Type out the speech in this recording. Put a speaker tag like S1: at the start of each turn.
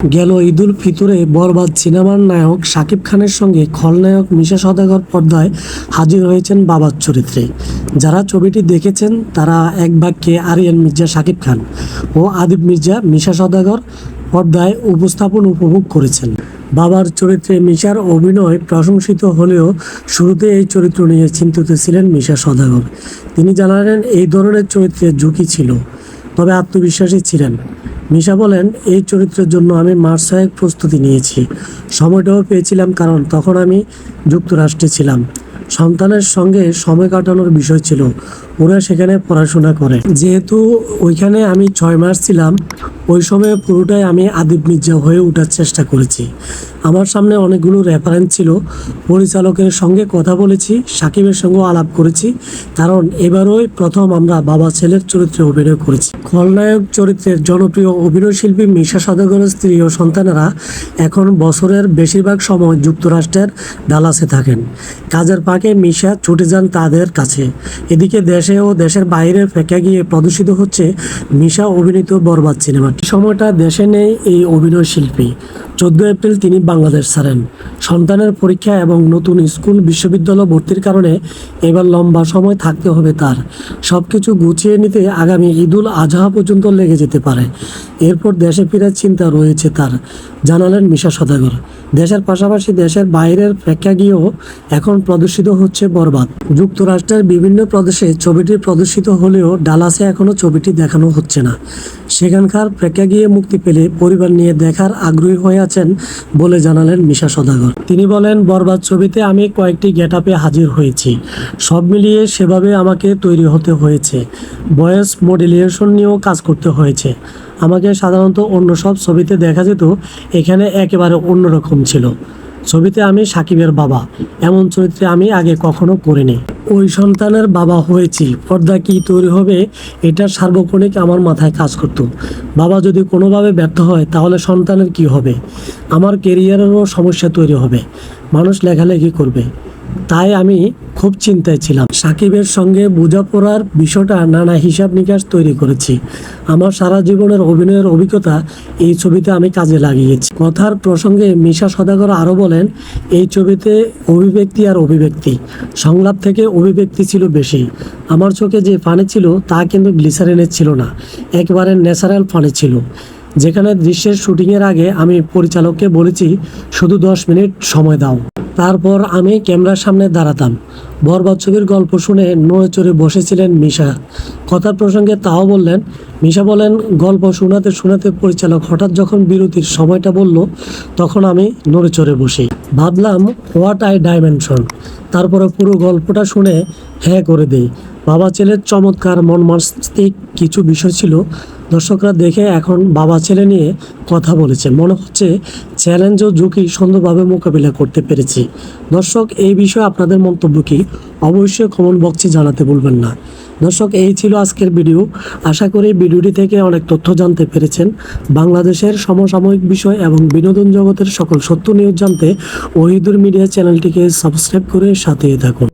S1: গেল ঈদুল ফিতরে বরবাদ সিনেমার নায়ক শাকিব খানের সঙ্গে খলনায়ক মিশা সদাগর পর্দায় হাজির হয়েছেন বাবার চরিত্রে। যারা ছবিটি দেখেছেন, তারা এক বাক্যে আরিয়ান মির্জা, শাকিব খান ও আদিব মির্জা, মিশা সদাগর পর্দায় উপস্থাপন উপভোগ করেছেন। বাবার চরিত্রে মিশার অভিনয় প্রশংসিত হলেও শুরুতে এই চরিত্র নিয়ে চিন্তিত ছিলেন মিশা সদাগর। তিনি জানালেন, এই ধরনের চরিত্রে ঝুঁকি ছিল, তবে আত্মবিশ্বাসী ছিলেন। মিশা বলেন, এই চরিত্রের জন্য আমি ছয়েক প্রস্তুতি নিয়েছি। সময়টাও পেয়েছিলাম কারণ তখন আমি যুক্তরাষ্ট্রে ছিলাম। সন্তানের সঙ্গে সময় কাটানোর বিষয় ছিল। ওরা সেখানে পড়াশোনা করে। যেহেতু ওইখানে আমি ছয় মাস ছিলাম ওই সময় পুরোটাই আমি আদিব মির্জা হয়ে ওঠার চেষ্টা করেছি। আমার সামনে অনেকগুলো রেফারেন্স ছিল, পরিচালকের সঙ্গে কথা বলেছি, সাকিবের সঙ্গেও আলাপ করেছি, কারণ এবারই প্রথম আমরা বাবা ছেলের চরিত্রে অভিনয় করেছি। খলনায়ক চরিত্রের জনপ্রিয় অভিনয়শিল্পী মিশা সদাগরের স্ত্রী ও সন্তানেরা এখন বছরের বেশিরভাগ সময় যুক্তরাষ্ট্রের ডালাসে থাকেন। কাজের পাকে মিশা ছুটে যান তাদের কাছে। এদিকে দেশে ও দেশের বাইরে ফেঁকে গিয়ে প্রদর্শিত হচ্ছে মিশা অভিনীত বরবাদ সিনেমাটি। সময়টা দেশে নেই এই অভিনয় শিল্পী চোদ্দ এপ্রিল তিনি বাংলাদেশ ছাড়েন। সন্তানের পরীক্ষা এবং নতুন স্কুল বিশ্ববিদ্যালয় ভর্তির কারণে এবার লম্বা সময় থাকতে হবে তার। সব কিছু গুছিয়ে নিতে আগামী ঈদুল আজহা পর্যন্ত লেগে যেতে পারে। এরপর দেশে ফেরার চিন্তা রয়েছে তার, জানালেন মিশা সদাগর। দেশের পাশাপাশি দেশের বাইরের প্রেক্ষাগৃহেও এখন প্রদর্শিত হচ্ছে বরবাদ। যুক্তরাষ্ট্রের বিভিন্ন প্রদেশে ছবিটি প্রদর্শিত হলেও ডালাসে এখনও ছবিটি দেখানো হচ্ছে না। সেখানকার প্রেক্ষাগৃহে মুক্তি পেলে পরিবার নিয়ে দেখার আগ্রহী হয়ে আছেন বলে জানালেন মিশা সদাগর। তিনি বলেন, বরবাদ ছবিতে আমি কয়েকটি গেটআপে হাজির হয়েছি। সব মিলিয়ে সেভাবে আমাকে তৈরি হতে হয়েছে। বয়স মডেলিয়েশন নিয়েও কাজ করতে হয়েছে। আমাকে সাধারণত অন্য সব ছবিতে দেখা যেত, এখানে একেবারে অন্যরকম ছিল। ছবিতে আমি সাকিবের বাবা। এমন চরিত্রে আমি আগে কখনো করিনি। ওই সন্তানের বাবা হয়েছি। পর্দা কি তৈরি হবে এটা সার্বক্ষণিক আমার মাথায় কাজ করত। বাবা যদি কোনোভাবে ব্যর্থ হয় তাহলে সন্তানের কি হবে? আমার কেরিয়ারেরও সমস্যা তৈরি হবে। মানুষ লেখালেখি করবে। তাই আমি খুব চিন্তায় ছিলাম। সাকিবের সঙ্গে বোঝাপড়ার বিষয়টা নানা হিসাব নিকাশ তৈরি করেছি। আমার সারা জীবনের অভিনয়ের অভিজ্ঞতা এই ছবিতে আমি কাজে লাগিয়েছি। কথার প্রসঙ্গে মিশা সদাগর আরও বলেন, এই ছবিতে অভিব্যক্তি আর অভিব্যক্তি। সংলাপ থেকে অভিব্যক্তি ছিল বেশি। আমার চোখে যে পানি ছিল তা কিন্তু গ্লিসারিনের ছিল না। একেবারে ন্যাচারাল পানি ছিল। যেখানে দৃশ্যের শুটিংয়ের আগে আমি পরিচালককে বলেছি, শুধু দশ মিনিট সময় দাও। তারপর আমি ক্যামেরার সামনে দাঁড়াতাম। বরবাদ ছবির গল্প শুনে নড়ে চড়ে বসেছিলেন মিশা। কথার প্রসঙ্গে তাও বললেন, মিশা বলেন, গল্প শোনাতে শোনাতে পরিচালক হঠাৎ যখন বিরতির সময়টা বলল, তখন আমি নড়ে চড়ে বসি। ভাবলাম, হোয়াট আই ডাইমেনশন? তারপরে পুরো গল্পটা শুনে হ্যাঁ করে দেই। বাবা ছেলের চমৎকার মনমাস্তিক কিছু বিষয় ছিল। দর্শকরা দেখে এখন বাবা ছেলে নিয়ে কথা বলেছে। মনে হচ্ছে চ্যালেঞ্জ ও ঝুঁকি সুন্দরভাবে মোকাবিলা করতে পেরেছি। দর্শক, এই বিষয়ে আপনাদের মন্তব্য কি? অবশ্যই কমেন্ট বক্সে জানাতে ভুলবেন না। দর্শক, এই ছিল আজকের ভিডিও আশা করি ভিডিওটি থেকে অনেক তথ্য জানতে পেরেছেন। বাংলাদেশের সমসাময়িক বিষয় এবং বিনোদন জগতের সকল সত্য নিউজ জানতে ওহিদুর মিডিয়া চ্যানেলটিকে সাবস্ক্রাইব করে সাথে থাকুন।